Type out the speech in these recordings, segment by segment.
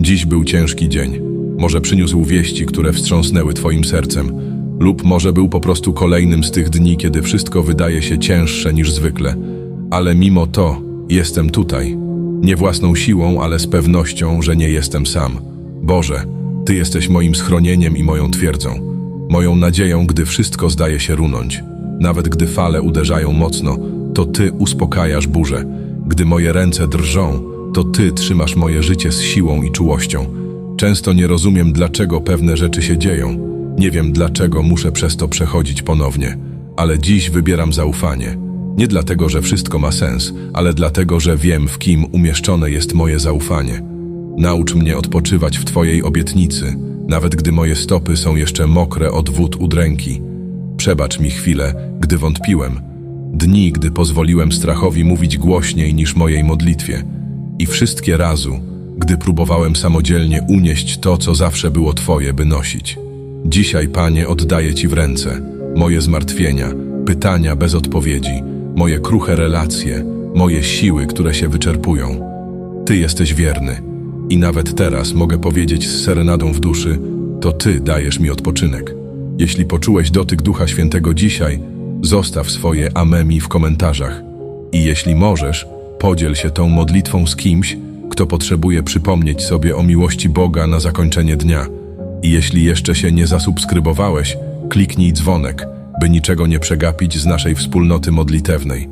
Dziś był ciężki dzień. Może przyniósł wieści, które wstrząsnęły Twoim sercem, lub może był po prostu kolejnym z tych dni, kiedy wszystko wydaje się cięższe niż zwykle. Ale mimo to jestem tutaj. Nie własną siłą, ale z pewnością, że nie jestem sam. Boże, Ty jesteś moim schronieniem i moją twierdzą. Moją nadzieją, gdy wszystko zdaje się runąć. Nawet gdy fale uderzają mocno, to Ty uspokajasz burzę. Gdy moje ręce drżą, to Ty trzymasz moje życie z siłą i czułością. Często nie rozumiem, dlaczego pewne rzeczy się dzieją. Nie wiem, dlaczego muszę przez to przechodzić ponownie. Ale dziś wybieram zaufanie. Nie dlatego, że wszystko ma sens, ale dlatego, że wiem, w kim umieszczone jest moje zaufanie. Naucz mnie odpoczywać w Twojej obietnicy, nawet gdy moje stopy są jeszcze mokre od wód udręki. Przebacz mi chwilę, gdy wątpiłem. Dni, gdy pozwoliłem strachowi mówić głośniej niż mojej modlitwie. I wszystkie razu, gdy próbowałem samodzielnie unieść to, co zawsze było Twoje, by nosić. Dzisiaj, Panie, oddaję Ci w ręce moje zmartwienia, pytania bez odpowiedzi, moje kruche relacje, moje siły, które się wyczerpują. Ty jesteś wierny i nawet teraz mogę powiedzieć z serenadą w duszy, to Ty dajesz mi odpoczynek. Jeśli poczułeś dotyk Ducha Świętego dzisiaj, zostaw swoje amemi w komentarzach. I jeśli możesz, podziel się tą modlitwą z kimś, kto potrzebuje przypomnieć sobie o miłości Boga na zakończenie dnia. I jeśli jeszcze się nie zasubskrybowałeś, kliknij dzwonek, by niczego nie przegapić z naszej wspólnoty modlitewnej.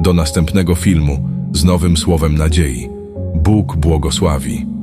Do następnego filmu z nowym słowem nadziei. Bóg błogosławi.